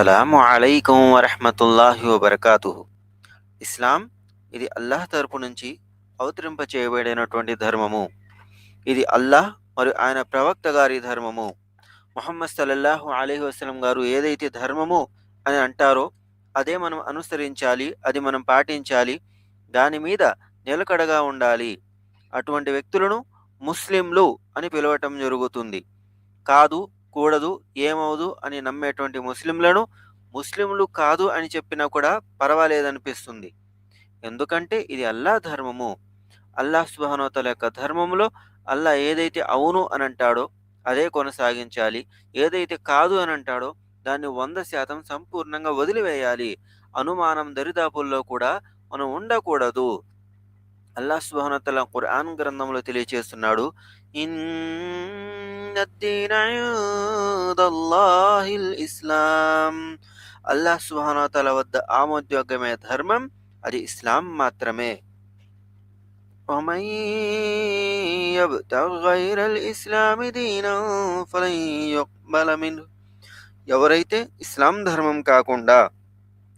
అస్సలం అలైకం వరహమతుల్లాహి వబర్కాతు ఇస్లాం ఇది అల్లాహ్ తరపు నుంచి అవతరింప చేయబడినటువంటి ధర్మము. ఇది అల్లాహ్ మరియు ఆయన ప్రవక్త గారి ధర్మము. మొహమ్మద్ సల్లల్లాహు అలీహి వసలం గారు ఏదైతే ధర్మము అని అంటారో అదే మనం అనుసరించాలి అది మనం పాటించాలి దాని మీద నిలకడగా ఉండాలి. అటువంటి వ్యక్తులను ముస్లింలు అని పిలవటం జరుగుతుంది. కాదు కూడదు ఏమవుదు అని నమ్మేటువంటి ముస్లింలను ముస్లింలు కాదు అని చెప్పినా కూడా పర్వాలేదనిపిస్తుంది. ఎందుకంటే ఇది అల్లా ధర్మము. అల్లాహ్ సుబానోతల యొక్క ధర్మంలో అల్లా ఏదైతే అవును అని అంటాడో అదే కొనసాగించాలి. ఏదైతే కాదు అని అంటాడో దాన్ని వంద శాతం సంపూర్ణంగా వదిలివేయాలి. అనుమానం దరిదాపుల్లో కూడా మనం ఉండకూడదు. అల్లా సుబానోతల ఖురాన్ గ్రంథంలో తెలియచేస్తున్నాడు ఇస్లాం అల్లాహ్ సుబానోతల వద్ద ఆమోద్యోగమే ధర్మం అది ఇస్లాం మాత్రమే ومن يبتغ غير الإسلام دينا فلن يقبل منه ఎవరైతే ఇస్లాం ధర్మం కాకుండా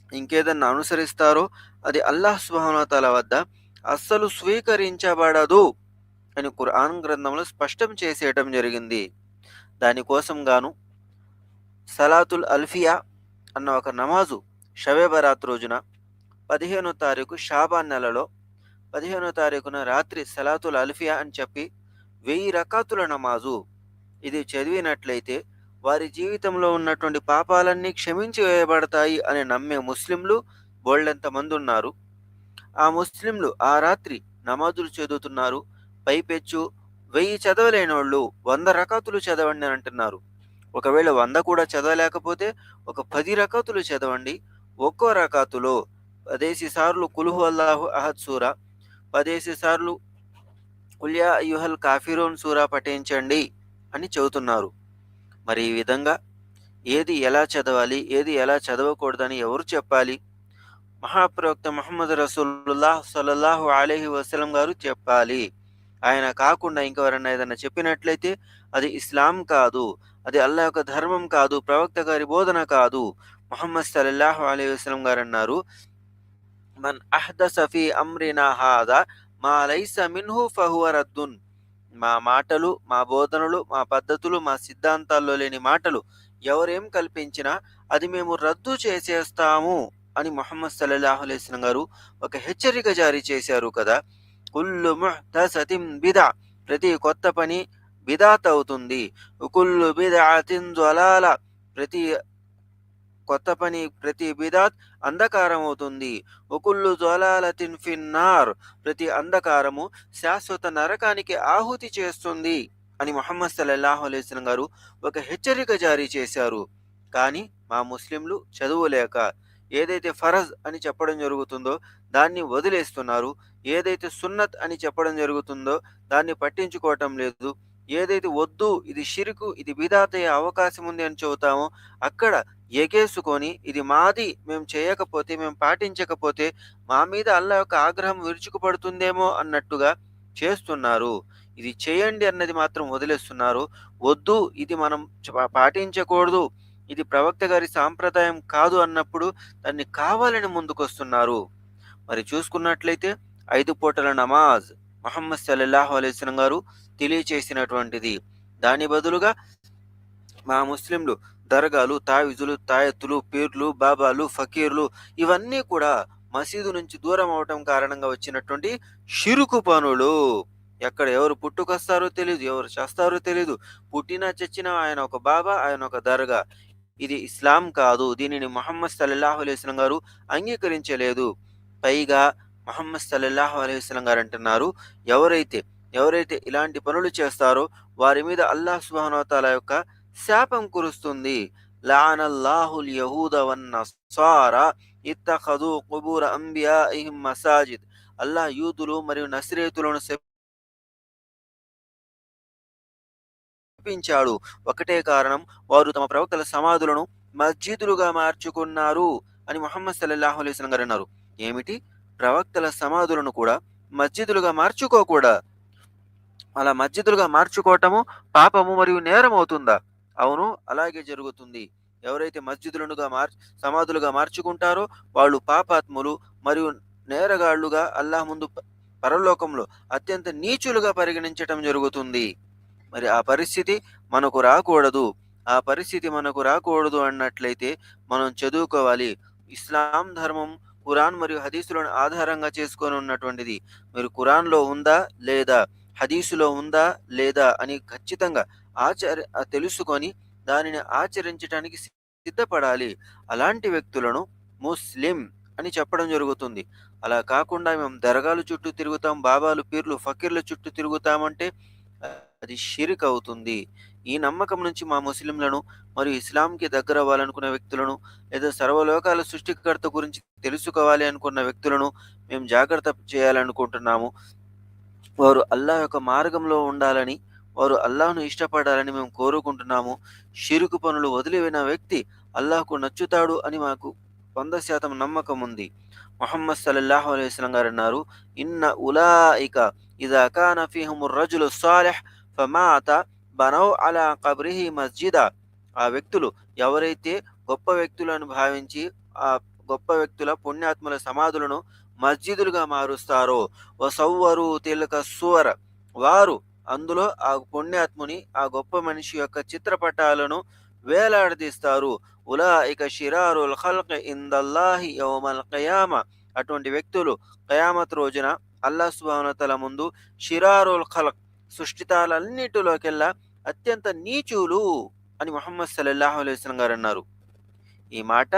ఇంకేదన్నా అనుసరిస్తారో అది అల్లాహ్ సుబానోతల వద్ద అస్సలు స్వీకరించబడదు అని ఖురాన్ గ్రంథంలో స్పష్టం చేసేయటం జరిగింది. దానికోసం గాను సలాతుల్ అల్ఫియా అన్న ఒక నమాజు షవే బరాత్ రోజున పదిహేనో తారీఖు షాబాన్ నెలలో పదిహేనో తారీఖున రాత్రి సలాతుల్ అల్ఫియా అని చెప్పి వెయ్యి రకాతుల నమాజు. ఇది చదివినట్లయితే వారి జీవితంలో ఉన్నటువంటి పాపాలన్నీ క్షమించి వేయబడతాయి అని నమ్మే ముస్లింలు బోళ్ళెంతమంది ఉన్నారు. ఆ ముస్లింలు ఆ రాత్రి నమాజులు చదువుతున్నారు పైపెచ్చు. వెయ్యి చదవలేని వాళ్ళు వంద రకాతులు చదవండి అని అంటున్నారు. ఒకవేళ వంద కూడా చదవలేకపోతే ఒక పది రకాతులు చదవండి. ఒక్కో రకాతులో పదేసి సార్లు కులుహు అల్లాహు అహద్ సూరా పదేసి సార్లు కుల్యా యుహల్ కాఫిరోన్ సూరా పఠించండి అని చెబుతున్నారు. మరి ఈ విధంగా ఏది ఎలా చదవాలి ఏది ఎలా చదవకూడదని ఎవరు చెప్పాలి? మహాప్రవక్త మహమ్మద్ రసూల్లాహ్ సల్లల్లాహు అలీహి వసలం గారు చెప్పాలి. ఆయన కాకుండా ఇంకెవరన్నా ఏదైనా చెప్పినట్లయితే అది ఇస్లాం కాదు అది అల్లా యొక్క ధర్మం కాదు ప్రవక్త గారి బోధన కాదు మొహమ్మద్ సల్లల్లాహు అలీ వస్లం గారు అన్నారు మన్ అహ్ద సఫీ అమ్రినా హాదా మా లైస మిన్హు ఫహువ రద్దున్. మా మాటలు మా బోధనలు మా పద్ధతులు మా సిద్ధాంతాల్లో లేని మాటలు ఎవరేం కల్పించినా అది మేము రద్దు చేసేస్తాము అని మొహమ్మద్ సల్లాహు అలైస్లం గారు ఒక హెచ్చరిక జారీ చేశారు కదా. కుల్లు ముహ్తసతిం బిదా. ప్రతి కొత్త పని బిదాత్ అవుతుంది కుల్లు బిదాతిన్ జ్వలాల. ప్రతి కొత్త పని ప్రతి బిదాత్ అంధకారం అవుతుంది ఒకుల్లు జ్వలాలతిన్ ఫిన్నార్. ప్రతి అంధకారము శాశ్వత నరకానికి ఆహుతి చేస్తుంది అని మొహమ్మద్ సల్లాహు అలైస్లం గారు ఒక హెచ్చరిక జారీ చేశారు. కానీ మా ముస్లింలు చదువులేక ఏదైతే ఫరజ్ అని చెప్పడం జరుగుతుందో దాన్ని వదిలేస్తున్నారు. ఏదైతే సున్నత్ అని చెప్పడం జరుగుతుందో దాన్ని పట్టించుకోవటం లేదు. ఏదైతే వద్దు ఇది షిరుకు ఇది బిదాతయ్యే అవకాశం ఉంది అని చెబుతామో అక్కడ ఎగేసుకొని ఇది మాది మేము చేయకపోతే మేము పాటించకపోతే మా మీద అల్లా యొక్క ఆగ్రహం విరుచుకుపడుతుందేమో అన్నట్టుగా చేస్తున్నారు. ఇది చేయండి అన్నది మాత్రం వదిలేస్తున్నారు. వద్దు ఇది మనం పాటించకూడదు. ఇది ప్రవక్త గారి సాంప్రదాయం కాదు అన్నప్పుడు దాన్ని కావాలని ముందుకొస్తున్నారు. మరి చూసుకున్నట్లయితే ఐదు పూటల నమాజ్ మహమ్మద్ సల్లాహు అలైస్లం గారు తెలియచేసినటువంటిది. దాని బదులుగా మా ముస్లింలు దర్గాలు తావిజులు తాయెత్తులు పీర్లు బాబాలు ఫకీర్లు ఇవన్నీ కూడా మసీదు నుంచి దూరం అవటం కారణంగా వచ్చినటువంటి షిరుకు పనులు. ఎక్కడ ఎవరు పుట్టుకొస్తారో తెలియదు ఎవరు చేస్తారో తెలియదు పుట్టినా చచ్చినా ఆయన ఒక బాబా ఆయన ఒక దర్గా. ఇది ఇస్లాం కాదు. దీనిని మొహమ్మద్ సల్లల్లాహు అలైస్లం గారు అంగీకరించలేదు. పైగా మహమ్మద్ సల్లల్లాహు అలైస్లం గారు అంటున్నారు ఎవరైతే ఎవరైతే ఇలాంటి పనులు చేస్తారో వారి మీద అల్లాహ్ సుబానోతాల యొక్క శాపం కురుస్తుంది. లానల్లాహుల్ యహూద వన్నసారా ఇత్తఖదు కుబూర అంబియాఇహిం మసాజిద్. అల్లాహ్ యూదులు మరియు నసిరేతులను శపించాడు ఒకటే కారణం వారు తమ ప్రవక్తల సమాధులను మస్జిదులుగా మార్చుకున్నారు అని మొహమ్మద్ సల్లాహు అలైస్లం గారు అన్నారు. ఏమిటి? ప్రవక్తల సమాధులను కూడా మస్జిదులుగా మార్చుకోకూడా అలా మస్జిదులుగా మార్చుకోవటము పాపము మరియు నేరం అవుతుందా? అవును అలాగే జరుగుతుంది. ఎవరైతే మస్జిదులనుగా మార్ సమాధులుగా మార్చుకుంటారో వాళ్ళు పాపాత్ములు మరియు నేరగాళ్ళుగా అల్లాహ్ ముందు పరలోకంలో అత్యంత నీచులుగా పరిగణించటం జరుగుతుంది. మరి ఆ పరిస్థితి మనకు రాకూడదు. ఆ పరిస్థితి మనకు రాకూడదు అన్నట్లయితే మనం చదువుకోవాలి. ఇస్లాం ధర్మం కురాన్ మరియు హదీసులను ఆధారంగా చేసుకొని ఉన్నటువంటిది. మీరు కురాన్లో ఉందా లేదా? హదీసులో ఉందా లేదా అని ఖచ్చితంగా ఆచర తెలుసుకొని దానిని ఆచరించడానికి సిద్ధపడాలి. అలాంటి వ్యక్తులను ముస్లిం అని చెప్పడం జరుగుతుంది. అలా కాకుండా మేము దర్గాలు చుట్టూ తిరుగుతాం బాబాలు పీర్లు ఫకీర్ల చుట్టూ తిరుగుతామంటే అది షిరిక్ అవుతుంది ఈ నమ్మకం నుంచి మా ముస్లింలను మరియు ఇస్లాంకి దగ్గర అవ్వాలనుకున్న వ్యక్తులను లేదా సర్వలోకాల సృష్టికర్త గురించి తెలుసుకోవాలి అనుకున్న వ్యక్తులను మేము జాగ్రత్త చేయాలనుకుంటున్నాము. వారు అల్లాహ్ యొక్క మార్గంలో ఉండాలని వారు అల్లాహ్ను ఇష్టపడాలని మేము కోరుకుంటున్నాము. షిరుకు పనులు వదిలివైన వ్యక్తి అల్లాహ్కు నచ్చుతాడు అని మాకు వంద శాతం నమ్మకం ఉంది. మొహమ్మద్ సల్లల్లాహు అలైహి వసల్లం గారు అన్నారు ఇన్న ఉలాయిక ఇదా కాన ఫీహుము రజులు సాలెహ్ ఫమాత బనౌ అలా కబ్రిహి మస్జిదా ఆ వ్యక్తులు ఎవరైతే గొప్ప వ్యక్తులను భావించి ఆ గొప్ప వ్యక్తుల పుణ్యాత్ముల సమాధులను మస్జిదులుగా మారుస్తారో. వసవ్వరు తిలక సువర. వారు అందులో ఆ పుణ్యాత్ముని ఆ గొప్ప మనిషి యొక్క చిత్రపటాలను వేలాడదీస్తారు. ఉలా ఇక షిరారుల్ ఖల్క్ ఇందల్లాహి యౌమల్ ఖయామ అటువంటి వ్యక్తులు ఖయామత్ రోజున అల్లా సుబానతల ముందు షిరారుల్ ఖల్క్ సృష్టితాలన్నిటిలోకెల్లా అత్యంత నీచులు అని మొహమ్మద్ సల్లల్లాహు అలైహి గారు అన్నారు. ఈ మాట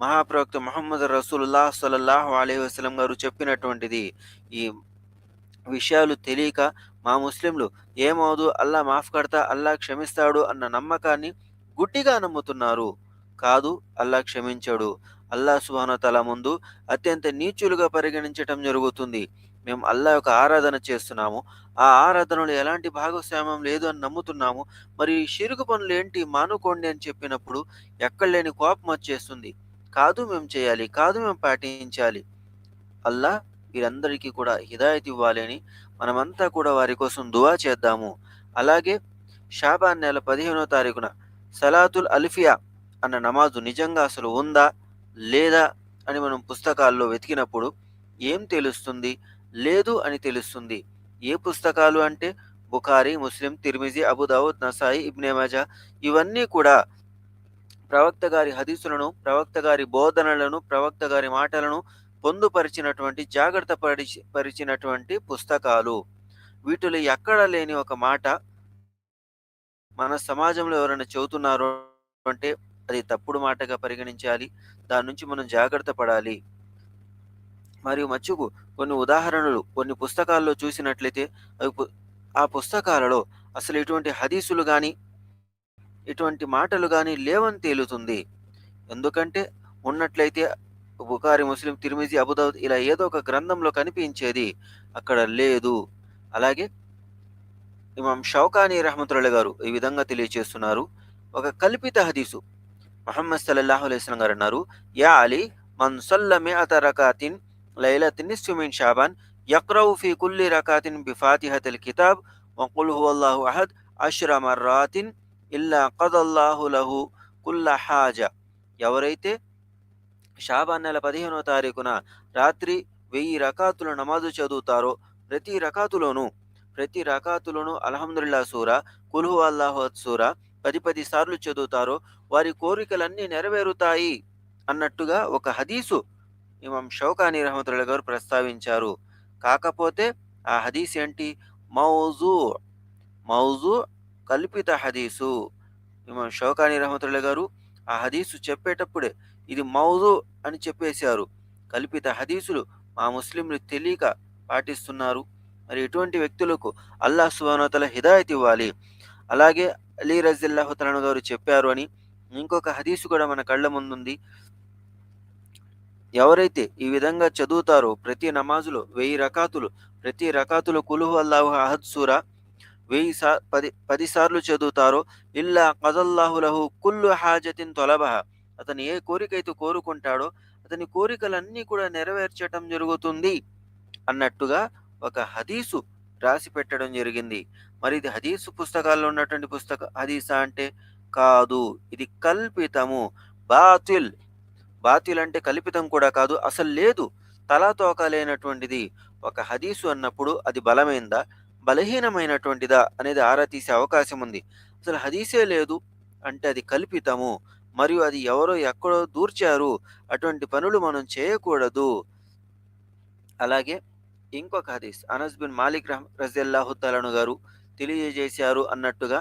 మహాప్రవక్త మహమ్మద్ రసూలుల్లాహ్ సల్లల్లాహు అలైహి వసలం గారు చెప్పినటువంటిది. ఈ విషయాలు తెలియక మా ముస్లింలు ఏమవుదు అల్లా మాఫ్ కడతా అల్లా క్షమిస్తాడు అన్న నమ్మకాన్ని గుడ్డిగా నమ్ముతున్నారు. కాదు అల్లా క్షమించడు. అల్లా సుభానతల ముందు అత్యంత నీచులుగా పరిగణించటం జరుగుతుంది. మేము అల్లా యొక్క ఆరాధన చేస్తున్నాము. ఆ ఆరాధనలో ఎలాంటి భాగస్వామ్యం లేదు అని నమ్ముతున్నాము. మరి షిరుకు పనులు ఏంటి? మానుకోండి అని చెప్పినప్పుడు ఎక్కడ లేని కోపం వచ్చేస్తుంది. కాదు మేము చేయాలి కాదు మేము పాటించాలి. అల్లా వీరందరికీ కూడా హిదాయత్ ఇవ్వాలని మనమంతా కూడా వారి కోసం దువా చేద్దాము. అలాగే షాబాన్ నెల పదిహేనో తారీఖున సలాతుల్ అల్ఫియా అన్న నమాజు నిజంగా అసలు ఉందా? లేదా? అని మనం పుస్తకాల్లో వెతికినప్పుడు ఏం తెలుస్తుంది? లేదు అని తెలుస్తుంది. ఏ పుస్తకాలు అంటే బుఖారీ ముస్లిం తిర్మిజీ అబుదావుద్ నసాయి ఇబ్నే మజా ఇవన్నీ కూడా ప్రవక్త గారి హదీసులను ప్రవక్త గారి బోధనలను ప్రవక్త గారి మాటలను పొందుపరిచినటువంటి జాగ్రత్త పరిచి పరిచినటువంటి పుస్తకాలు. వీటిలో ఎక్కడ లేని ఒక మాట మన సమాజంలో ఎవరైనా చెబుతున్నారు అంటే అది తప్పుడు మాటగా పరిగణించాలి. దాని నుంచి మనం జాగ్రత్త పడాలి. మరియు మచ్చుకు కొన్ని ఉదాహరణలు కొన్ని పుస్తకాల్లో చూసినట్లయితే అవి ఆ పుస్తకాలలో అసలు ఇటువంటి హదీసులు కానీ ఇటువంటి మాటలు కానీ లేవని తేలుతుంది. ఎందుకంటే ఉన్నట్లయితే బుకారి ముస్లిం తిరుమిజి అబుదౌద్ ఇలా ఏదో ఒక గ్రంథంలో కనిపించేది అక్కడ లేదు. అలాగే ఇమాం షౌకానీ రహమతుల్లా గారు ఈ విధంగా తెలియజేస్తున్నారు ఒక కల్పిత హదీసు. మహమ్మద్ సల్లాహు అలైస్లం గారు అన్నారు యా అలీ మన్ సల్ల మిఅత రకాతిన్ ليلتين من شعبان يقرأ షాబాన్ كل ركعة بفاتحة الكتاب وقل కితాబ్ الله أحد అహద్ مرات إلا ఇల్లా الله له కుల్ల హాజ ఎవరైతే షాబాన్ నెల పదిహేనో తారీఖున రాత్రి వెయ్యి రకాతుల నమాజు చదువుతారో ప్రతి రకాతులోనూ ప్రతి రకాతులోనూ అల్హమ్దుల్లా సూర కుల్హు అల్లాహత్ సూర పది పది సార్లు చదువుతారో వారి కోరికలన్నీ నెరవేరుతాయి అన్నట్టుగా ఒక హదీసు ఇమాం షౌకాని రహమతుల్లా గారు ప్రస్తావించారు. కాకపోతే ఆ హదీస్ ఏంటి? మౌజు మౌజు కల్పిత హదీసు. ఇమాం షౌకాని రహమతుల్లా గారు ఆ హదీసు చెప్పేటప్పుడే ఇది మౌజు అని చెప్పేశారు. కల్పిత హదీసులు మా ముస్లింలు తెలియక పాటిస్తున్నారు. మరి ఇటువంటి వ్యక్తులకు అల్లాహ్ సుబానతల హిదాయత్ ఇవ్వాలి. అలాగే అలీ రజిల్లాహుతలను గారు చెప్పారు అని. ఇంకొక హదీసు కూడా మన కళ్ళ ముందుంది. ఎవరైతే ఈ విధంగా చదువుతారో ప్రతి నమాజులో వెయ్యి రకాతులు ప్రతి రకాతులు కులుహు అల్లాహు అహద్ సూరా వెయ్యి సా పది పదిసార్లు చదువుతారో ఇల్లా కదల్లాహు లహు కుల్లు హాజతిన్ తొలబహ. అతను ఏ కోరికైతే కోరుకుంటాడో అతని కోరికలన్నీ కూడా నెరవేర్చటం జరుగుతుంది అన్నట్టుగా ఒక హదీసు రాసి పెట్టడం జరిగింది. మరి ఇది హదీసు పుస్తకాల్లో ఉన్నటువంటి పుస్తక హదీసా అంటే? కాదు. ఇది కల్పితము. బాతిల్. బాతిల్ అంటే కల్పితం కూడా కాదు. అసలు లేదు. తలా తోక లేనటువంటిది. ఒక హదీసు అన్నప్పుడు అది బలమైందా? బలహీనమైనటువంటిదా? అనేది ఆరా తీసే అవకాశం ఉంది. అసలు హదీసే లేదు. అంటే అది కల్పితము. మరియు అది ఎవరో ఎక్కడో దూర్చారు. అటువంటి పనులు మనం చేయకూడదు. అలాగే ఇంకొక హదీస్. అనస్ బిన్ మాలిక్ రహ్ రజల్లాహు తలను గారు తెలియజేశారు అన్నట్టుగా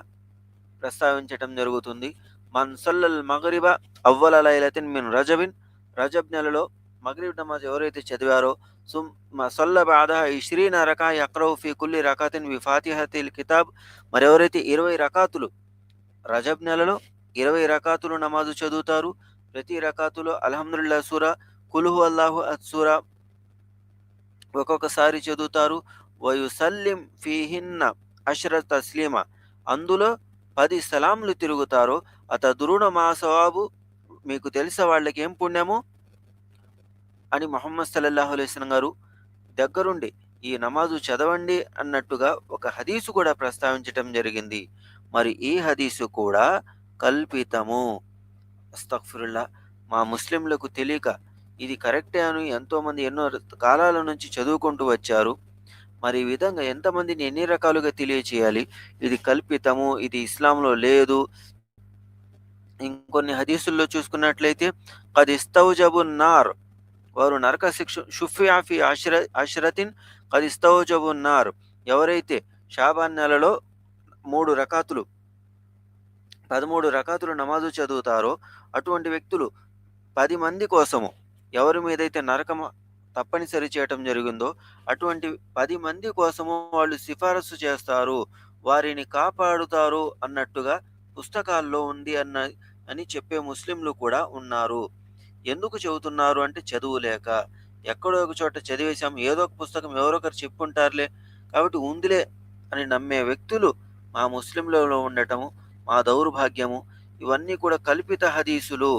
ప్రస్తావించటం జరుగుతుంది. మన్ సల్లల్ మగరిబ అవ్వల లైలతిన్ మిన్ రజబిన్ రజబ్ నెలలో మగరిబ్ నమాజ్ ఎవరైతే చదివారో సుమ్ సొల్ల బాధ ఇష్రీన రకా యక్రౌ ఫీ కుల్లి రకాతిన్ వి ఫాతిహతిల్ కితాబ్. మరెవరైతే ఇరవై రకాతులు రజబ్ నెలలో ఇరవై రకాతులు నమాజు చదువుతారు. ప్రతి రకాతులో అల్హమ్దుల్లా సూర కులుహు అల్లాహు అత్ సూర ఒక్కొక్కసారి చదువుతారు. వయుసల్లిం ఫీహిన్న అష్ర తస్లీమ. అందులో పది సలాంలు తిరుగుతారో. అత దురుణ మా సవాబు మీకు తెలిసే వాళ్ళకి ఏం పుణ్యము? అని మొహమ్మద్ సల్లల్లాహు అలైస్లం గారు దగ్గరుండి ఈ నమాజు చదవండి అన్నట్టుగా ఒక హదీసు కూడా ప్రస్తావించటం జరిగింది. మరి ఈ హదీసు కూడా కల్పితము. అస్తఫిరుల్లా మా ముస్లింలకు తెలియక ఇది కరెక్టే అని ఎంతోమంది ఎన్నో కాలాల నుంచి చదువుకుంటూ వచ్చారు. మరి ఈ విధంగా ఎంతమందిని ఎన్ని రకాలుగా తెలియచేయాలి? ఇది కల్పితము ఇది ఇస్లాంలో లేదు. ఇంకొన్ని హదీసుల్లో చూసుకున్నట్లయితే కది ఇస్తౌజబు నార్ వారు నరక శిక్ష షుఫియాఫి అష్ర అష్రతిన్ కది ఇస్తౌజబు నార్ ఎవరైతే షాబాన్ నెలలో మూడు రకాతులు పదమూడు రకాతులు నమాజు చదువుతారో అటువంటి వ్యక్తులు పది మంది కోసము ఎవరి మీదైతే నరకమ తప్పనిసరి చేయటం జరిగిందో అటువంటి పది మంది కోసము వాళ్ళు సిఫారసు చేస్తారు వారిని కాపాడుతారు అన్నట్టుగా పుస్తకాల్లో ఉంది అన్న అని చెప్పే ముస్లింలు కూడా ఉన్నారు. ఎందుకు చెబుతున్నారు అంటే చదువు లేక. ఎక్కడో ఒక చోట చదివేశాం ఏదో ఒక పుస్తకం ఎవరొకరు చెప్పుంటారులే కాబట్టి ఉందిలే అని నమ్మే వ్యక్తులు మా ముస్లింలలో ఉండటము మా దౌర్భాగ్యము ఇవన్నీ కూడా కల్పిత హదీసులు.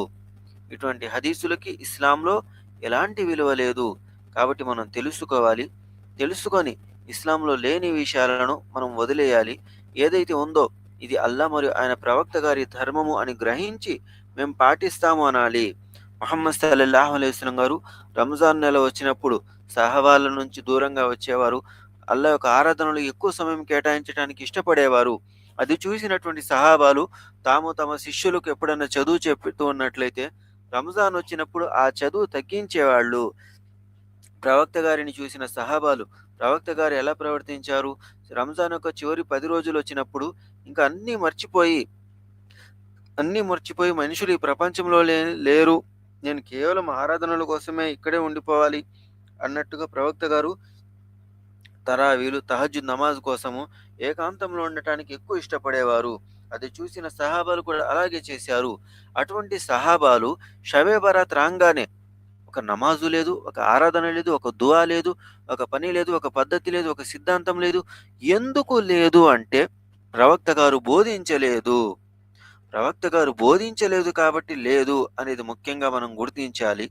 ఇటువంటి హదీసులకి ఇస్లాంలో ఎలాంటి విలువ లేదు. కాబట్టి మనం తెలుసుకోవాలి. తెలుసుకొని ఇస్లాంలో లేని విషయాలను మనం వదిలేయాలి. ఏదైతే ఉందో ఇది అల్లా మరియు ఆయన ప్రవక్త గారి ధర్మము అని గ్రహించి మేము పాటిస్తాము అనాలి. మహమ్మద్ సల్లల్లాహు అలైస్లం గారు రంజాన్ నెల వచ్చినప్పుడు సహవాళ్ళ నుంచి దూరంగా వచ్చేవారు. అల్లా యొక్క ఆరాధనలు ఎక్కువ సమయం కేటాయించడానికి ఇష్టపడేవారు. అది చూసినటువంటి సహాబాలు తాము తమ శిష్యులకు ఎప్పుడైనా చదువు చెప్తూ ఉన్నట్లయితే రంజాన్ వచ్చినప్పుడు ఆ చదువు తగ్గించేవాళ్ళు. ప్రవక్త గారిని చూసిన సహాబాలు ప్రవక్త గారు ఎలా ప్రవర్తించారు? రంజాన్ యొక్క చివరి పది రోజులు వచ్చినప్పుడు ఇంకా అన్నీ మర్చిపోయి అన్నీ మర్చిపోయి మనుషులు ఈ ప్రపంచంలో లే లేరు. నేను కేవలం ఆరాధనల కోసమే ఇక్కడే ఉండిపోవాలి అన్నట్టుగా ప్రవక్త గారు తరావీలు తహజు నమాజ్ కోసము ఏకాంతంలో ఉండటానికి ఎక్కువ ఇష్టపడేవారు. అది చూసిన సహాబాలు కూడా అలాగే చేశారు. అటువంటి సహాబాలు షబే బరాత్ రాగానే ఒక నమాజు లేదు ఒక ఆరాధన లేదు ఒక దువా లేదు ఒక పని లేదు ఒక పద్ధతి లేదు ఒక సిద్ధాంతం లేదు. ఎందుకు లేదు అంటే ప్రవక్త గారు బోధించలేదు. ప్రవక్త గారు బోధించలేదు కాబట్టి లేదు అనేది ముఖ్యంగా మనం గుర్తించాలి.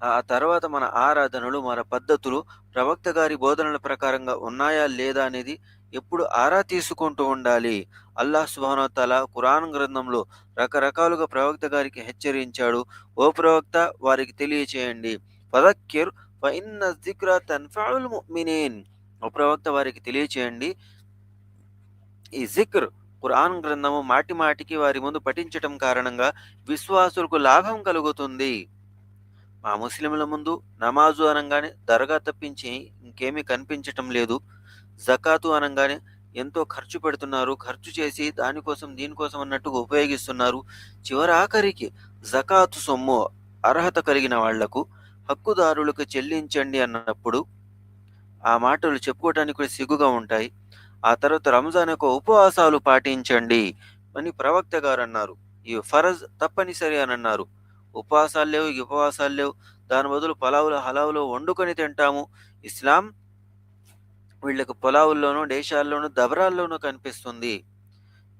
ఆ తర్వాత మన ఆరాధనలు మన పద్ధతులు ప్రవక్త గారి బోధనల ప్రకారంగా ఉన్నాయా లేదా అనేది ఎప్పుడు ఆరా తీసుకుంటూ ఉండాలి. అల్లాహ్ సుబానోతల కురాన్ గ్రంథంలో రకరకాలుగా ప్రవక్త గారికి హెచ్చరించాడు. ఓ ప్రవక్త వారికి తెలియచేయండి. ఫదక్కిర్ ఇన్న జిక్ర తన్ఫాల్ మినేన్ ఓ ప్రవక్త వారికి తెలియచేయండి. ఈ జిక్ర్ ఖురాన్ గ్రంథము మాటి మాటికి వారి ముందు పఠించటం కారణంగా విశ్వాసులకు లాభం కలుగుతుంది. మా ముస్లింల ముందు నమాజు అనగానే దర్గా తప్పించి ఇంకేమీ కనిపించటం లేదు. జకాతు అనగానే ఎంతో ఖర్చు పెడుతున్నారు ఖర్చు చేసి దానికోసం దీనికోసం అన్నట్టుగా ఉపయోగిస్తున్నారు. చివరి ఆఖరికి జకాతు సొమ్ము అర్హత కలిగిన వాళ్ళకు హక్కుదారులకు చెల్లించండి అన్నప్పుడు ఆ మాటలు చెప్పుకోవటానికి కూడా సిగ్గుగా ఉంటాయి. ఆ తర్వాత రంజాన్ యొక్క ఉపవాసాలు పాటించండి అని ప్రవక్త గారు అన్నారు. ఈ ఫరజ్ తప్పనిసరి అని అన్నారు. ఉపవాసాలు లేవు ఉపవాసాలు లేవు. దాని బదులు పలావులు హలావులు వండుకొని తింటాము. ఇస్లాం వీళ్ళకు పొలావుల్లోనూ దేశాల్లోనూ దబరాల్లోనూ కనిపిస్తుంది.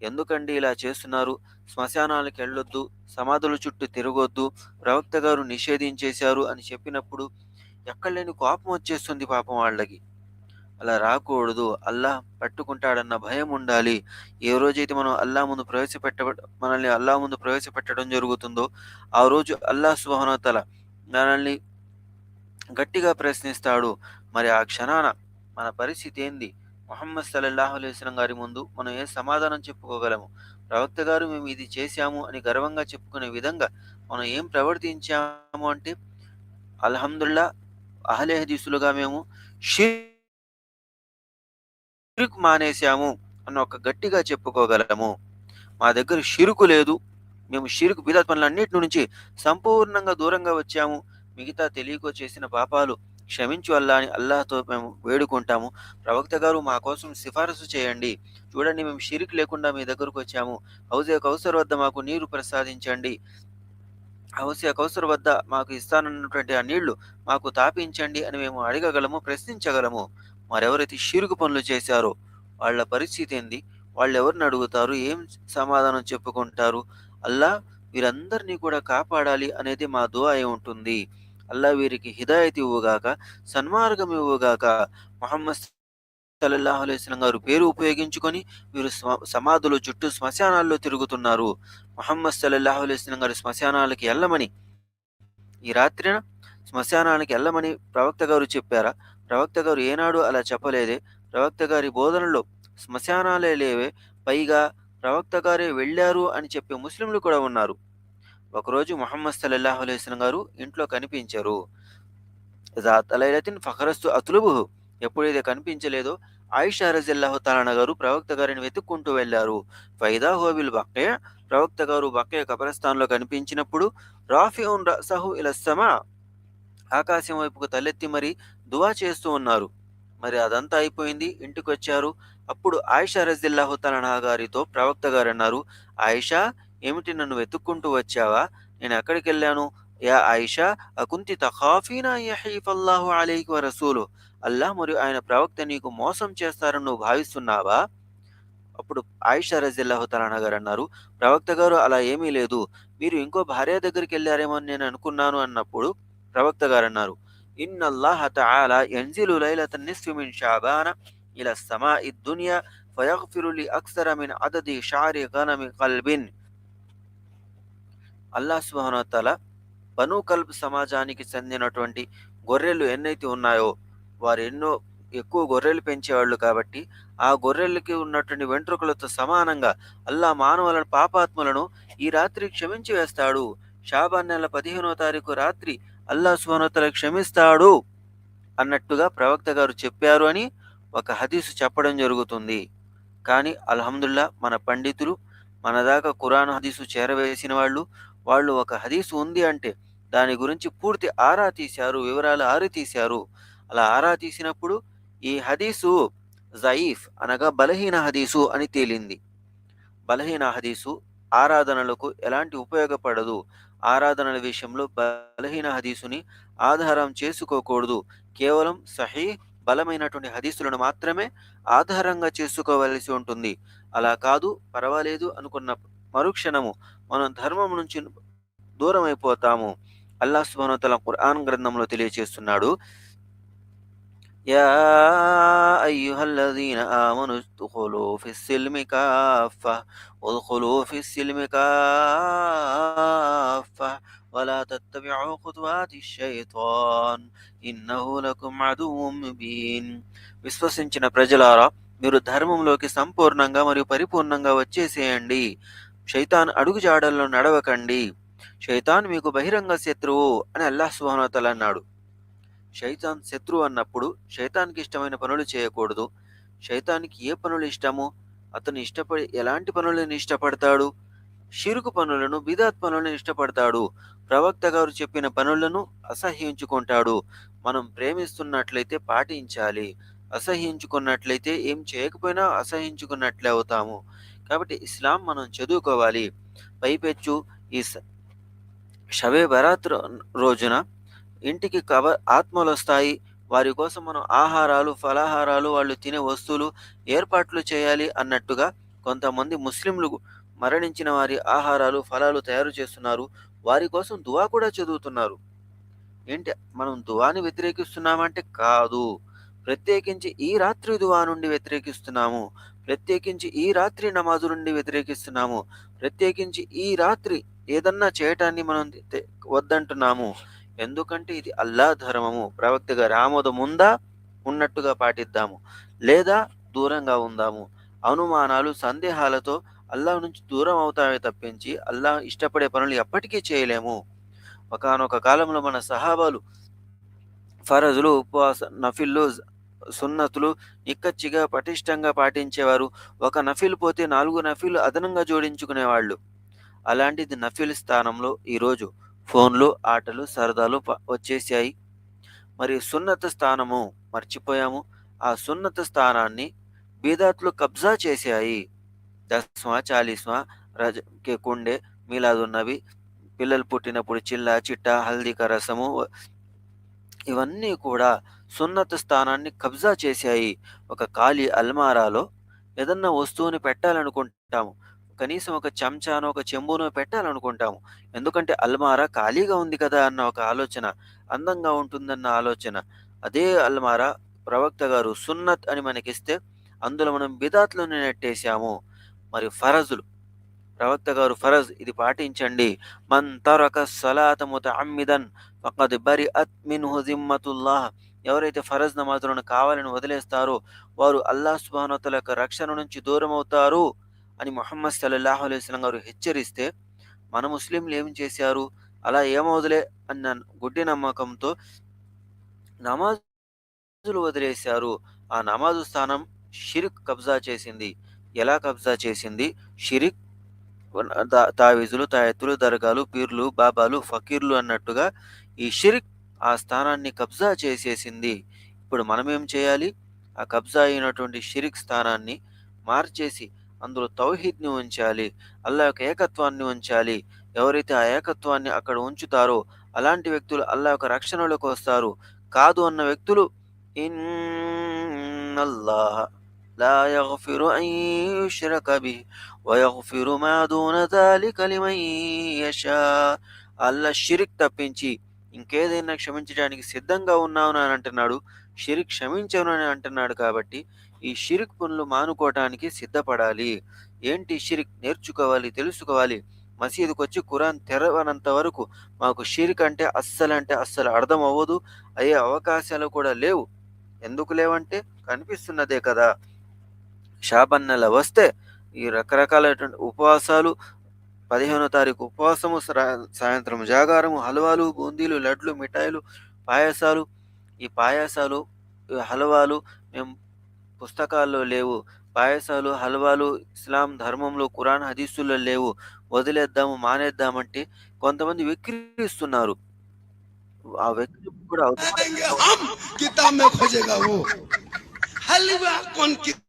ఎందుకండి ఇలా చేస్తున్నారు? శ్మశానాలకు వెళ్ళొద్దు సమాధుల చుట్టూ తిరగొద్దు ప్రవక్త గారు నిషేధించేశారు అని చెప్పినప్పుడు ఎక్కడ లేని కోపం వచ్చేస్తుంది పాపం వాళ్ళకి. అలా రాకూడదు. అల్లా పట్టుకుంటాడన్న భయం ఉండాలి. ఏ రోజైతే మనం అల్లా ముందు ప్రవేశపెట్ట మనల్ని అల్లా ముందు ప్రవేశపెట్టడం జరుగుతుందో ఆ రోజు అల్లా సుహనతల మనల్ని గట్టిగా ప్రశ్నిస్తాడు. మరి ఆ క్షణాన మన పరిస్థితి ఏంది? మొహమ్మద్ సల్లల్లాహు అలైస్లం గారి ముందు మనం ఏ సమాధానం చెప్పుకోగలము? ప్రవక్త గారు మేము ఇది చేశాము అని గర్వంగా చెప్పుకునే విధంగా మనం ఏం ప్రవర్తించాము అంటే అల్హమ్దుల్లా అహలే హదీసులుగా మేము షిరుక్ మానేశాము అని ఒక గట్టిగా చెప్పుకోగలము. మా దగ్గర షిరుకు లేదు. మేము షిరుకు బిదాత్ పనులన్నిటి నుంచి సంపూర్ణంగా దూరంగా వచ్చాము. మిగతా తెలియకో చేసిన పాపాలు క్షమించు అల్లా అని అల్లాహతో మేము వేడుకుంటాము. ప్రవక్త గారు మా కోసం సిఫారసు చేయండి. చూడండి మేము షిరిక్ లేకుండా మీ దగ్గరకు వచ్చాము. హౌజే కౌసర్ వద్ద మాకు నీరు ప్రసాదించండి. హౌసే కౌసర్ వద్ద మాకు ఇస్తానన్నటువంటి ఆ నీళ్ళు మాకు తాపించండి అని మేము అడగగలము ప్రశ్నించగలము. మరెవరైతే షిరుకు పనులు చేశారో వాళ్ళ పరిస్థితి ఏంది? వాళ్ళు ఎవరిని అడుగుతారు? ఏం సమాధానం చెప్పుకుంటారు? అల్లా వీరందరినీ కూడా కాపాడాలి అనేది మా దువా ఉంటుంది. అల్లా వీరికి హిదాయత్ ఇవ్వుగాక సన్మార్గం ఇవ్వుగాక మొహమ్మద్ సల్లల్లాహు అలైస్లం గారు పేరు ఉపయోగించుకొని వీరు సమాధులు చుట్టూ శ్మశానాల్లో తిరుగుతున్నారు. మొహమ్మద్ సల్లల్లాహు అలైస్లం గారు శ్మశానాలకి వెళ్ళమని ఈ రాత్రిన శ్మశానానికి వెళ్ళమని ప్రవక్త గారు చెప్పారా? ప్రవక్త గారు ఏనాడు అలా చెప్పలేదే. ప్రవక్త గారి బోధనలో శ్మశానాలే లేవే పైగా ప్రవక్త గారే వెళ్ళారు అని చెప్పే ముస్లింలు కూడా ఉన్నారు. ఒకరోజు మొహమ్మద్ సల్లల్లాహు అలైస్లం గారు ఇంట్లో కనిపించారు. తలైలతిన్ ఫఖరస్తు అతులుబు ఎప్పుడైతే కనిపించలేదో ఆయిషా రజిల్లాహు తాలన గారు ప్రవక్త గారిని వెతుక్కుంటూ వెళ్ళారు. ఫైదా హోబిల్ బక్కే. ప్రవక్త గారు బక్కే కబరస్థాన్లో కనిపించినప్పుడు రాఫిఉన్ రసహు ఇలస్సమా ఆకాశం వైపుకు తలెత్తి మరి దువా చేస్తూ ఉన్నారు. మరి అదంతా అయిపోయింది. ఇంటికి వచ్చారు అప్పుడు ఆయిషా రజిల్లాహు తలనా గారితో ప్రవక్త గారు అన్నారు ఆయిషా ఏమిటి నన్ను వెతుక్కుంటూ వచ్చావా? నేను ఎక్కడికి వెళ్ళాను యా ఆయిషా అకుంతి తఖాఫీనా యహీఫల్లాహు అలైకి వ రసూలు. అల్లాహ్ మరియు ఆయన ప్రవక్త నీకు మోసం చేస్తారని నువ్వు భావిస్తున్నావా? అప్పుడు ఆయిషా రజిల్లాహు తలానా గారు అన్నారు ప్రవక్త గారు అలా ఏమీ లేదు. మీరు ఇంకో భార్య దగ్గరికి వెళ్ళారేమో అని నేను అనుకున్నాను అన్నప్పుడు ప్రవక్త గారు అన్నారు ఇన్ అల్లాహ తఆలా యంజిలు లైలతన్ నిస్ఫి మిన్ షాబాన ఇల సమాఇ దునియా ఫయగ్ఫిరు లి అక్సర మిన్ అదది షారి గనమి కల్బిన్. అల్లాహ్ సుహనతల బను కల్బ్ సమాజానికి చెందినటువంటి గొర్రెలు ఎన్నైతే ఉన్నాయో వారు ఎన్నో ఎక్కువ గొర్రెలు పెంచేవాళ్ళు కాబట్టి ఆ గొర్రెలకి ఉన్నటువంటి వెంట్రుకలతో సమానంగా అల్లా మానవుల పాపాత్ములను ఈ రాత్రి క్షమించి వేస్తాడు. షాబాన్ నెల పదిహేనో తారీఖు రాత్రి అల్లా సుహనతల క్షమిస్తాడు అన్నట్టుగా ప్రవక్త గారు చెప్పారు అని ఒక హదీసు చెప్పడం జరుగుతుంది. కానీ అల్హమ్దుల్లా మన పండితులు మన దాకా కురాన్ హదీసు చేరవేసిన వాళ్ళు వాళ్ళు ఒక హదీసు ఉంది అంటే దాని గురించి పూర్తి ఆరా తీశారు వివరాలు ఆరి తీశారు. అలా ఆరా తీసినప్పుడు ఈ హదీసు జయీఫ్ అనగా బలహీన హదీసు అని తేలింది. బలహీన హదీసు ఆరాధనలకు ఎలాంటి ఉపయోగపడదు. ఆరాధనల విషయంలో బలహీన హదీసుని ఆధారం చేసుకోకూడదు. కేవలం సహీ బలమైనటువంటి హదీసులను మాత్రమే ఆధారంగా చేసుకోవలసి ఉంటుంది. అలా కాదు పర్వాలేదు అనుకున్న మరుక్షణము మనం ధర్మం నుంచి దూరం అయిపోతాము అల్లా సుబానతల ఖురాన్ గ్రంథంలో తెలియచేస్తున్నాడు يا أيها الذين آمنوا ادخلوا في السلم كافة ادخلوا في السلم كافة ولا تتبعوا خطوات الشيطان إنه لكم عدو مبين విశ్వసించిన ప్రజలారా మీరు ధర్మంలోకి సంపూర్ణంగా మరియు పరిపూర్ణంగా వచ్చేసేయండి శైతాన్ అడుగుజాడల్లో నడవకండి. శైతాన్ మీకు బహిరంగ శత్రువు అని అల్లాహ్ సుహానతల అన్నాడు. శైతాన్ శత్రువు అన్నప్పుడు శైతానికి ఇష్టమైన పనులు చేయకూడదు. శైతానికి ఏ పనులు ఇష్టమో? అతను ఇష్టపడి ఎలాంటి పనులను ఇష్టపడతాడు? షిరుకు పనులను బిదాత్ పనులను ఇష్టపడతాడు. ప్రవక్త గారు చెప్పిన పనులను అసహ్యించుకుంటాడు. మనం ప్రేమిస్తున్నట్లయితే పాటించాలి. అసహ్యించుకున్నట్లయితే ఏం చేయకపోయినా అసహ్యించుకున్నట్లే అవుతాము. కాబట్టి ఇస్లాం మనం చదువుకోవాలి. పైపెచ్చు ఈ షవే బరాత్ రోజున ఇంటికి కవ ఆత్మలు వస్తాయి వారి కోసం మనం ఆహారాలు ఫలాహారాలు వాళ్ళు తినే వస్తువులు ఏర్పాట్లు చేయాలి అన్నట్టుగా కొంతమంది ముస్లింలు మరణించిన వారి ఆహారాలు ఫలాలు తయారు చేస్తున్నారు. వారి కోసం దువా కూడా చదువుతున్నారు. ఏంటి? మనం దువాని వ్యతిరేకిస్తున్నామంటే కాదు. ప్రత్యేకించి ఈ రాత్రి దువా నుండి వ్యతిరేకిస్తున్నాము. ప్రత్యేకించి ఈ రాత్రి నమాజు నుండి వ్యతిరేకిస్తున్నాము. ప్రత్యేకించి ఈ రాత్రి ఏదన్నా చేయటాన్ని మనం వద్దంటున్నాము. ఎందుకంటే ఇది అల్లా ధర్మము. ప్రవక్త గారి ఆమోదం ఉందా? ఉన్నట్టుగా పాటిద్దాము. లేదా దూరంగా ఉందాము. అనుమానాలు సందేహాలతో అల్లా నుంచి దూరం అవుతామే తప్పించి అల్లా ఇష్టపడే పనులు ఎప్పటికీ చేయలేము. ఒకానొక కాలంలో మన సహాబాలు ఫరజులు ఉపవాస నఫిల్లు సున్నతులు నిక్కచ్చిగా పటిష్టంగా పాటించేవారు. ఒక నఫిల్ పోతే నాలుగు నఫీలు అదనంగా జోడించుకునేవాళ్ళు. అలాంటిది నఫిల్ స్థానంలో ఈరోజు ఫోన్లు ఆటలు సరదాలు వచ్చేసాయి మరి సున్నత స్థానము మర్చిపోయాము. ఆ సున్నత స్థానాన్ని బీదాత్లు కబ్జా చేశాయి. దస్మా చాలీస్మా రజ కే కుండే మీలాదున్నవి పిల్లలు పుట్టినప్పుడు చిల్ల చిట్ట హల్దీక రసము ఇవన్నీ కూడా సున్నత స్థానాన్ని కబ్జా చేశాయి. ఒక ఖాళీ అల్మారాలో ఏదన్నా వస్తువుని పెట్టాలనుకుంటాము. కనీసం ఒక చెంచానో ఒక చెంబునో పెట్టాలనుకుంటాము. ఎందుకంటే అల్మారా ఖాళీగా ఉంది కదా అన్న ఒక ఆలోచన అందంగా ఉంటుందన్న ఆలోచన. అదే అల్మారా ప్రవక్త గారు సున్నత్ అని మనకిస్తే అందులో మనం బిదాత్లను నెట్టేశాము. మరి ఫరజులు ప్రవక్త గారు ఫరజ్ ఇది పాటించండి. మన్ తరక సలాత ముతఅమ్మిదన్ ఫకద్ బరిఅత్ మిన్హు జిమ్మతుల్లాహ్. ఎవరైతే ఫరజ్ నమాజులను కావాలని వదిలేస్తారో వారు అల్లాహ్ సుబానోతల యొక్క రక్షణ నుంచి దూరం అవుతారు అని మొహమ్మద్ సల్లాహు అలైస్లం గారు హెచ్చరిస్తే మన ముస్లింలు ఏం చేశారు? అలా ఏమవుదులే అన్న గుడ్డి నమ్మకంతో నమాజులు వదిలేశారు. ఆ నమాజు స్థానం షిరిక్ కబ్జా చేసింది. ఎలా కబ్జా చేసింది? షిరిక్ తా- తావీజులు తాయెత్తులు దర్గాలు పీర్లు బాబాలు ఫకీర్లు అన్నట్టుగా ఈ షిరిక్ ఆ స్థానాన్ని కబ్జా చేసేసింది ఇప్పుడు మనం ఏం చేయాలి ఆ కబ్జా అయినటువంటి షిరిక్ స్థానాన్ని మార్చేసి అందులో తౌహీద్ని ఉంచాలి అల్లా యొక్క ఏకత్వాన్ని ఉంచాలి ఎవరైతే ఆ ఏకత్వాన్ని అక్కడ ఉంచుతారో అలాంటి వ్యక్తులు అల్లా యొక్క రక్షణలోకి వస్తారు కాదు అన్న వ్యక్తులు ఇన్నల్లాహ లా యగ్ఫిరు అన్ యుష్రక బిహి వయగ్ఫిరు మా దూన ذلك లిమన్ యషా అల్లా షిరిక్ తప్పించి ఇంకేదైనా క్షమించడానికి సిద్ధంగా ఉన్నావునా అని అంటున్నాడు. షిరిక్ క్షమించను అని అంటున్నాడు కాబట్టి ఈ షిరిక్ పనులు మానుకోవటానికి సిద్ధపడాలి. ఏంటి షిరిక్? నేర్చుకోవాలి తెలుసుకోవాలి. మసీదుకు వచ్చి ఖురాన్ తెరవనంత వరకు మాకు షిరిక్ అంటే అస్సలు అంటే అస్సలు అర్థం అవ్వదు. అయ్యే అవకాశాలు కూడా లేవు. ఎందుకు లేవంటే కనిపిస్తున్నదే కదా. షాబన్ నెల వస్తే ఈ రకరకాలైనటువంటి ఉపవాసాలు పదిహేనో తారీఖు ఉపవాసము సాయంత్రం జాగారము హల్వాలు బూందీలు లడ్లు మిఠాయిలు పాయసాలు. ఈ పాయసాలు హల్వాలు మేము పుస్తకాల్లో లేవు. పాయసాలు హల్వాలు ఇస్లాం ధర్మంలో కురాన్ హదీసుల్లో లేవు. వదిలేద్దాము మానేద్దామంటే కొంతమంది విక్రీస్తున్నారు. ఆ వ్యక్తి కూడా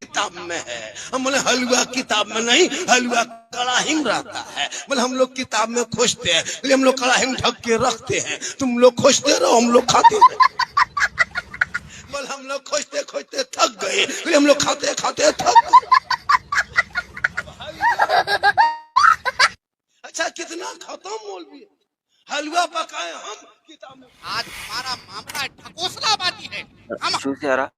किताब में है। हम बोले हलवा किताब में नहीं हलवा कड़ाहिम रहता है। बोले हम लोग किताब में खोजते हैं। बोले हम लोग कड़ाहिम ढक के रखते हैं। तुम लोग खोजते रहो हम लोग खाते रहो। बोले हम लोग खोजते खोजते थक गए। बोले हम लोग खाते खाते थक गए। अच्छा कितना खाता भी हलवा पकाए हम किताब में। आज हमारा मामला ढकोसलाबादी है। हम सुन से आ रहा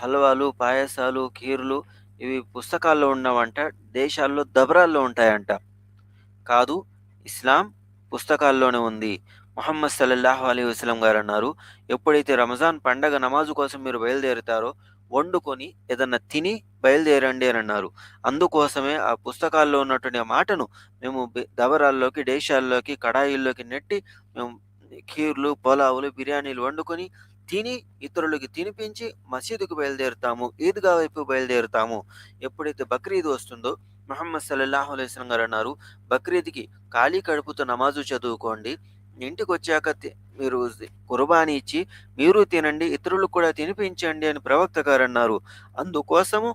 హల్వాలు పాయసాలు ఖీర్లు ఇవి పుస్తకాల్లో ఉన్నవంట దేశాల్లో దబరాల్లో ఉంటాయంట. కాదు ఇస్లాం పుస్తకాల్లోనే ఉంది. మొహమ్మద్ సల్లల్లాహు అలీ వసలం గారు అన్నారు ఎప్పుడైతే రంజాన్ పండగ నమాజు కోసం మీరు బయలుదేరుతారో వండుకొని ఏదన్నా తిని బయలుదేరండి అని అన్నారు. అందుకోసమే ఆ పుస్తకాల్లో ఉన్నటువంటి మాటను మేము దబరాల్లోకి దేశాల్లోకి కడాయిల్లోకి నెట్టి మేము ఖీర్లు పొలావులు బిర్యానీలు వండుకొని తిని ఇతరులకి తినిపించి మసీదుకు బయలుదేరుతాము ఈద్గా వైపు బయలుదేరుతాము. ఎప్పుడైతే బక్రీద్ వస్తుందో మహమ్మద్ సల్లల్లాహు అలైస్లం గారు అన్నారు బక్రీద్కి ఖాళీ కడుపుతో నమాజు చదువుకోండి. ఇంటికి వచ్చాక మీరు కుర్బానీ ఇచ్చి మీరు తినండి ఇతరులకు కూడా తినిపించండి అని ప్రవక్త గారు అన్నారు. అందుకోసము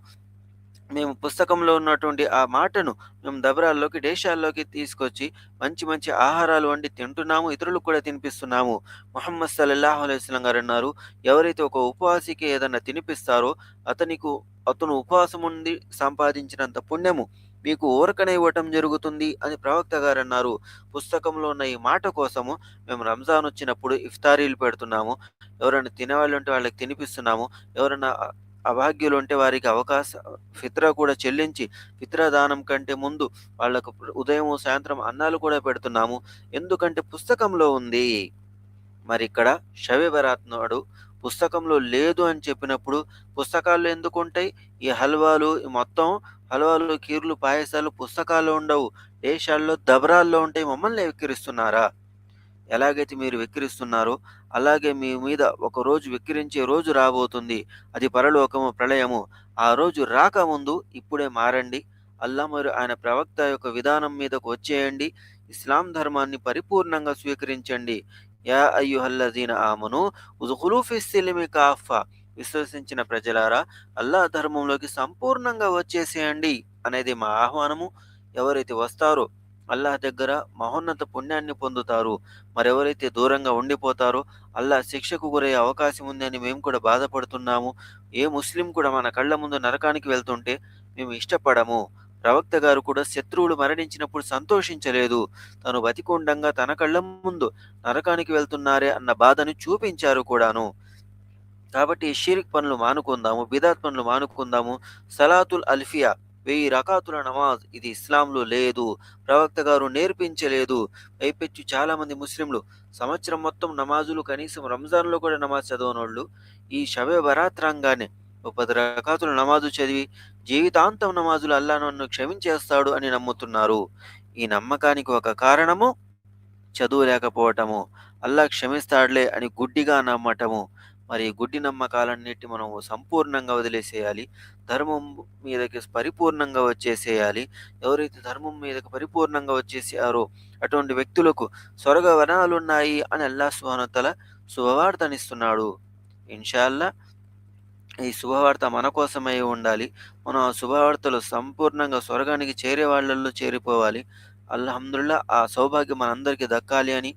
మేము పుస్తకంలో ఉన్నటువంటి ఆ మాటను మేము దబరాల్లోకి దేశాల్లోకి తీసుకొచ్చి మంచి మంచి ఆహారాలు వండి తింటున్నాము ఇతరులకు కూడా తినిపిస్తున్నాము. మొహమ్మద్ సల్లల్లాహు అలైస్లం గారు అన్నారు ఎవరైతే ఒక ఉపవాసికి ఏదన్నా తినిపిస్తారో అతనికి అతను ఉపవాసం ఉండి సంపాదించినంత పుణ్యము మీకు ఊరకనే ఇవ్వటం జరుగుతుంది అని ప్రవక్త గారు అన్నారు. పుస్తకంలో ఉన్న ఈ మాట కోసము మేము రంజాన్ వచ్చినప్పుడు ఇఫ్తారీలు పెడుతున్నాము. ఎవరైనా తినేవాళ్ళు ఉంటే వాళ్ళకి తినిపిస్తున్నాము. ఎవరైనా అభాగ్యులు ఉంటే వారికి అవకాశ ఫిత్రా కూడా చెల్లించి ఫిత్రా దానం కంటే ముందు వాళ్ళకు ఉదయం సాయంత్రం అన్నాలు కూడా పెడుతున్నాము. ఎందుకంటే పుస్తకంలో ఉంది. మరి ఇక్కడ షవే బరాత్ నాడు పుస్తకంలో లేదు అని చెప్పినప్పుడు పుస్తకాలు ఎందుకు ఉంటాయి ఈ హల్వాలు మొత్తం హల్వాలు కీర్లు పాయసాలు పుస్తకాలు ఉండవు. దేశాల్లో దబరాల్లో ఉంటాయి. మమ్మల్ని వెక్కిరిస్తున్నారా? ఎలాగైతే మీరు వెక్కిరిస్తున్నారో అలాగే మీ మీద ఒక రోజు వెక్కిరించే రోజు రాబోతుంది. అది పరలోకము ప్రళయము. ఆ రోజు రాకముందు ఇప్పుడే మారండి. అల్లా మరియు ఆయన ప్రవక్త యొక్క విధానం మీదకు వచ్చేయండి. ఇస్లాం ధర్మాన్ని పరిపూర్ణంగా స్వీకరించండి. యా అయ్యుహల్లదీన ఆమను ఉదుఖులు కాఫా. విశ్వసించిన ప్రజలారా అల్లా ధర్మంలోకి సంపూర్ణంగా వచ్చేసేయండి అనేది మా ఆహ్వానము. ఎవరైతే వస్తారో అల్లాహ్ దగ్గర మహోన్నత పుణ్యాన్ని పొందుతారు. మరెవరైతే దూరంగా ఉండిపోతారో అల్లా శిక్షకు గురయ్యే అవకాశం ఉంది అని మేము కూడా బాధపడుతున్నాము. ఏ ముస్లిం కూడా మన కళ్ళ ముందు నరకానికి వెళ్తుంటే మేము ఇష్టపడము. ప్రవక్త గారు కూడా శత్రువులు మరణించినప్పుడు సంతోషించలేదు. తను బతికుండంగా తన కళ్ళ ముందు నరకానికి వెళ్తున్నారే అన్న బాధను చూపించారు కూడాను. కాబట్టి షీరిక్ షిరిక్ పనులు మానుకుందాము బిదాత్ పనులు మానుకుందాము. సలాతుల్ అల్ఫియా వెయ్యి రకాతుల నమాజ్. ఇది ఇస్లాంలో లేదు. ప్రవక్త గారు నేర్పించలేదు. పైపెచ్చు చాలా మంది ముస్లింలు. సంవత్సరం మొత్తం నమాజులు కనీసం రంజాన్లో కూడా నమాజ్ చదవనోళ్ళు. ఈ షవే బరాత్రంగానే ఓ పది రకాతుల నమాజు చదివి జీవితాంతం నమాజులు అల్లా నన్ను క్షమించేస్తాడు అని నమ్ముతున్నారు. ఈ నమ్మకానికి ఒక కారణము చదువు లేకపోవటము. అల్లా క్షమిస్తాడులే అని గుడ్డిగా నమ్మటము. మరి గుడ్డి నమ్మకాలన్నిటి మనం సంపూర్ణంగా వదిలేసేయాలి. ధర్మం మీదకి పరిపూర్ణంగా వచ్చేసేయాలి. ఎవరైతే ధర్మం మీదకి పరిపూర్ణంగా వచ్చేసారో అటువంటి వ్యక్తులకు స్వర్గ వనాలున్నాయి అని అల్లా సుహనతల శుభవార్తనిస్తున్నాడు ఇన్షాల్లా ఈ శుభవార్త మన కోసమై ఉండాలి. మనం ఆ శుభవార్తలు సంపూర్ణంగా స్వర్గానికి చేరే వాళ్ళల్లో చేరిపోవాలి. అల్హమ్దుల్లా ఆ సౌభాగ్యం మనందరికీ దక్కాలి అని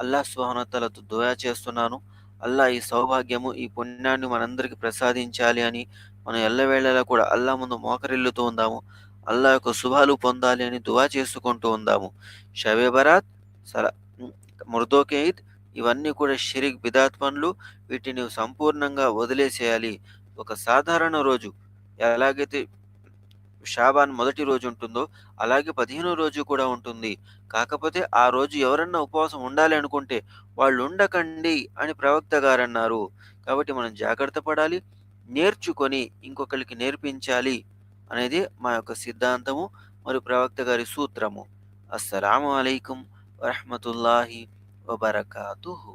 అల్లా సుహనతలతో దుయా చేస్తున్నాను. అల్లా ఈ సౌభాగ్యము ఈ పుణ్యాన్ని మనందరికీ ప్రసాదించాలి అని మనం ఎల్లవేళలా కూడా అల్లా ముందు మోకరిల్లుతూ ఉందాము. అల్లా యొక్క శుభాలు పొందాలి అని దువా చేసుకుంటూ ఉందాము. షవే బరాత్ సల ముర్దోకే ఈద్ ఇవన్నీ కూడా షిరిక్ బిదాత్ పనులు వీటిని సంపూర్ణంగా వదిలేసేయాలి. ఒక సాధారణ రోజు ఎలాగైతే షాబాన్ మొదటి రోజు ఉంటుందో అలాగే పదిహేనో రోజు కూడా ఉంటుంది. కాకపోతే ఆ రోజు ఎవరన్నా ఉపవాసం ఉండాలి అనుకుంటే వాళ్ళు ఉండకండి అని ప్రవక్త గారన్నారు. కాబట్టి మనం జాగ్రత్త పడాలి నేర్చుకొని ఇంకొకరికి నేర్పించాలి అనేది మా యొక్క సిద్ధాంతము మరియు ప్రవక్త గారి సూత్రము. అస్సలాము అయికం వరహమతుల్లాహి వబర్కాతుహు.